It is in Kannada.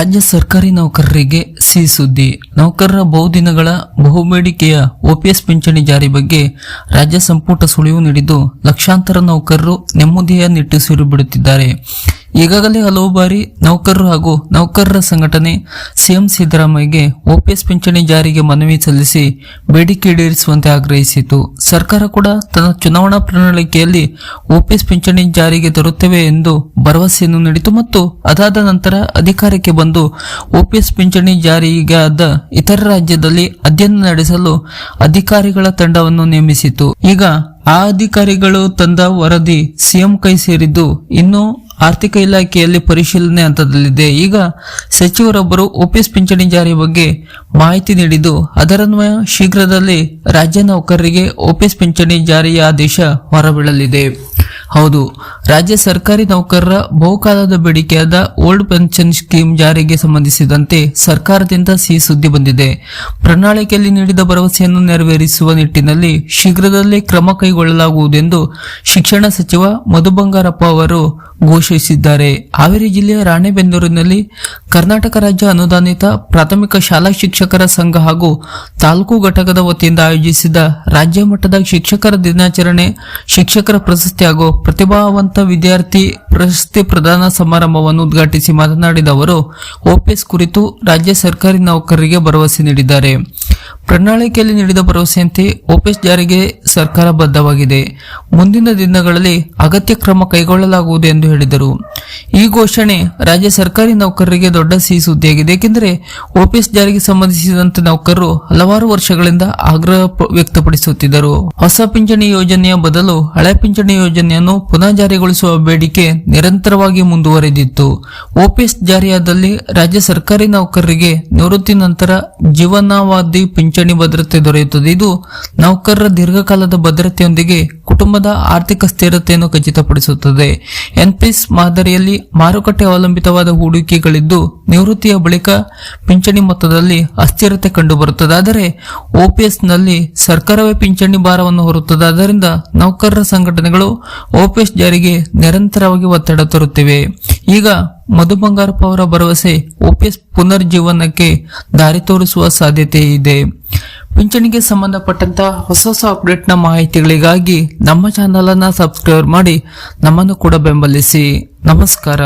ರಾಜ್ಯ ಸರ್ಕಾರಿ ನೌಕರರಿಗೆ ಸಿ ಸುದ್ದಿ. ನೌಕರರ ಬಹುದಿನಗಳ ಬಹುಬೇಡಿಕೆಯ ಓಪಿಎಸ್ ಪಿಂಚಣಿ ಜಾರಿ ಬಗ್ಗೆ ರಾಜ್ಯ ಸಂಪುಟ ಸುಳಿವು ನೀಡಿದ್ದು, ಲಕ್ಷಾಂತರ ನೌಕರರು ನೆಮ್ಮದಿಯ ನಿಟ್ಟುಸಿರು ಬಿಡುತ್ತಿದ್ದಾರೆ. ಈಗಾಗಲೇ ಹಲವು ಬಾರಿ ನೌಕರರು ಹಾಗೂ ನೌಕರರ ಸಂಘಟನೆ ಸಿಎಂ ಸಿದ್ದರಾಮಯ್ಯಗೆ ಓಪಿಎಸ್ ಪಿಂಚಣಿ ಜಾರಿಗೆ ಮನವಿ ಸಲ್ಲಿಸಿ ಬೇಡಿಕೆ ಈಡೇರಿಸುವಂತೆ ಆಗ್ರಹಿಸಿತು ಸರ್ಕಾರ ಕೂಡ ತನ್ನ ಚುನಾವಣಾ ಪ್ರಣಾಳಿಕೆಯಲ್ಲಿ ಓಪಿಎಸ್ ಪಿಂಚಣಿ ಜಾರಿಗೆ ತರುತ್ತೇವೆ ಎಂದು ಭರವಸೆಯನ್ನು ನೀಡಿತು ಮತ್ತು ಅದಾದ ನಂತರ ಅಧಿಕಾರಕ್ಕೆ ಬಂದು ಓಪಿಎಸ್ ಪಿಂಚಣಿ ಜಾರಿಗಾದ ಇತರ ರಾಜ್ಯದಲ್ಲಿ ಅಧ್ಯಯನ ನಡೆಸಲು ಅಧಿಕಾರಿಗಳ ತಂಡವನ್ನು ನೇಮಿಸಿತು. ಈಗ ಆ ಅಧಿಕಾರಿಗಳು ತಂದ ವರದಿ ಸಿಎಂ ಕೈ ಸೇರಿದ್ದು ಇನ್ನು ಆರ್ಥಿಕ ಇಲಾಖೆಯಲ್ಲಿ ಪರಿಶೀಲನೆ ಹಂತದಲ್ಲಿದೆ. ಈಗ ಸಚಿವರೊಬ್ಬರು ಓಪಿಎಸ್ ಪಿಂಚಣಿ ಜಾರಿ ಬಗ್ಗೆ ಮಾಹಿತಿ ನೀಡಿದ್ದು ಅದರನ್ವಯ ಶೀಘ್ರದಲ್ಲಿ ರಾಜ್ಯ ನೌಕರರಿಗೆ ಓಪಿಎಸ್ ಪಿಂಚಣಿ ಜಾರಿಯ ಆದೇಶ ಹೊರಬೀಳಲಿದೆ. ಹೌದು. ರಾಜ್ಯ ಸರ್ಕಾರಿ ನೌಕರರ ಬಹುಕಾಲದ ಬೇಡಿಕೆಯಾದ ಓಲ್ಡ್ ಪೆನ್ಷನ್ ಸ್ಕೀಮ್ ಜಾರಿಗೆ ಸಂಬಂಧಿಸಿದಂತೆ ಸರ್ಕಾರದಿಂದ ಸಿಹಿ ಸುದ್ದಿ ಬಂದಿದೆ. ಪ್ರಣಾಳಿಕೆಯಲ್ಲಿ ನೀಡಿದ ಭರವಸೆಯನ್ನು ನೆರವೇರಿಸುವ ನಿಟ್ಟಿನಲ್ಲಿ ಶೀಘ್ರದಲ್ಲೇ ಕ್ರಮ ಕೈಗೊಳ್ಳಲಾಗುವುದೆಂದು ಶಿಕ್ಷಣ ಸಚಿವ ಮಧು ಬಂಗಾರಪ್ಪ ಅವರು ಘೋಷಿಸಿದ್ದಾರೆ. ಹಾವೇರಿ ಜಿಲ್ಲೆಯ ರಾಣೆಬೆನ್ನೂರಿನಲ್ಲಿ ಕರ್ನಾಟಕ ರಾಜ್ಯ ಅನುದಾನಿತ ಪ್ರಾಥಮಿಕ ಶಾಲಾ ಶಿಕ್ಷಕರ ಸಂಘ ಹಾಗೂ ತಾಲೂಕು ಘಟಕದ ವತಿಯಿಂದ ಆಯೋಜಿಸಿದ ರಾಜ್ಯ ಮಟ್ಟದ ಶಿಕ್ಷಕರ ದಿನಾಚರಣೆ ಶಿಕ್ಷಕರ ಪ್ರಶಸ್ತಿ ಹಾಗೂ ಪ್ರತಿಭಾವಂತ ವಿದ್ಯಾರ್ಥಿ ಪ್ರಶಸ್ತಿ ಪ್ರದಾನ ಸಮಾರಂಭವನ್ನು ಉದ್ಘಾಟಿಸಿ ಮಾತನಾಡಿದ ಅವರು ಓಪಿಎಸ್ ಕುರಿತು ರಾಜ್ಯ ಸರ್ಕಾರಿ ನೌಕರರಿಗೆ ಭರವಸೆ ನೀಡಿದ್ದಾರೆ. ಪ್ರಣಾಳಿಕೆಯಲ್ಲಿ ನೀಡಿದ ಭರವಸೆಯಂತೆ ಓಪಿಎಸ್ ಜಾರಿಗೆ ಸರ್ಕಾರ ಬದ್ಧವಾಗಿದೆ. ಮುಂದಿನ ದಿನಗಳಲ್ಲಿ ಅಗತ್ಯ ಕ್ರಮ ಕೈಗೊಳ್ಳಲಾಗುವುದು ಎಂದು ಹೇಳಿದರು. ಈ ಘೋಷಣೆ ರಾಜ್ಯ ಸರ್ಕಾರಿ ನೌಕರರಿಗೆ ದೊಡ್ಡ ಸಿಹಿ ಸುದ್ದಿಯಾಗಿದೆ ಏಕೆಂದರೆ ಓಪಿಎಸ್ ಜಾರಿಗೆ ಸಂಬಂಧಿಸಿದಂತೆ ನೌಕರರು ಹಲವಾರು ವರ್ಷಗಳಿಂದ ಆಗ್ರಹ ವ್ಯಕ್ತಪಡಿಸುತ್ತಿದ್ದರು. ಹೊಸ ಪಿಂಚಣಿ ಯೋಜನೆಯ ಬದಲು ಹಳೆ ಪಿಂಚಣಿ ಯೋಜನೆಯನ್ನು ಪುನಃ ಜಾರಿಗೊಳಿಸುವ ಬೇಡಿಕೆ ನಿರಂತರವಾಗಿ ಮುಂದುವರೆದಿತ್ತು. ಓಪಿಎಸ್ ಜಾರಿಯಾದಲ್ಲಿ ರಾಜ್ಯ ಸರ್ಕಾರಿ ನೌಕರರಿಗೆ ನಿವೃತ್ತಿ ನಂತರ ಜೀವನಾವಧಿ ಪಿಂಚಣಿ ಭದ್ರತೆ ದೊರೆಯುತ್ತದೆ. ಇದು ನೌಕರರ ದೀರ್ಘಕಾಲದ ಭದ್ರತೆಯೊಂದಿಗೆ ಕುಟುಂಬದ ಆರ್ಥಿಕ ಸ್ಥಿರತೆಯನ್ನು ಖಚಿತಪಡಿಸುತ್ತದೆ. ಎನ್ಪಿಎಸ್ ಮಾದರಿಯಲ್ಲಿ ಮಾರುಕಟ್ಟೆ ಅವಲಂಬಿತವಾದ ಹೂಡಿಕೆಗಳಿದ್ದು, ನಿವೃತ್ತಿಯ ಬಳಿಕ ಪಿಂಚಣಿ ಮೊತ್ತದಲ್ಲಿ ಅಸ್ಥಿರತೆ ಕಂಡುಬರುತ್ತದಾದರೆ ಓಪಿಎಸ್ನಲ್ಲಿ ಓಪಿಎಸ್ನಲ್ಲಿ ಸರ್ಕಾರವೇ ಪಿಂಚಣಿ ಭಾರವನ್ನು ಹೊರುತ್ತದೆ ಆದ್ದರಿಂದ ನೌಕರರ ಸಂಘಟನೆಗಳು ಓಪಿಎಸ್ ಜಾರಿಗೆ ನಿರಂತರವಾಗಿ ಒತ್ತಡ ತರುತ್ತಿವೆ. ಈಗ ಮಧು ಬಂಗಾರಪ್ಪ ಅವರ ಭರವಸೆ ಓಪಿಎಸ್ ಪುನರ್ಜೀವನಕ್ಕೆ ದಾರಿ ತೋರಿಸುವ ಸಾಧ್ಯತೆ ಇದೆ ಪಿಂಚಣಿಗೆ ಸಂಬಂಧಪಟ್ಟಂತಹ ಹೊಸ ಹೊಸ ಅಪ್ಡೇಟ್ನ ಮಾಹಿತಿಗಳಿಗಾಗಿ ನಮ್ಮ ಚಾನಲನ್ನು ಸಬ್ಸ್ಕ್ರೈಬ್ ಮಾಡಿ ನಮ್ಮನ್ನು ಕೂಡ ಬೆಂಬಲಿಸಿ. ನಮಸ್ಕಾರ.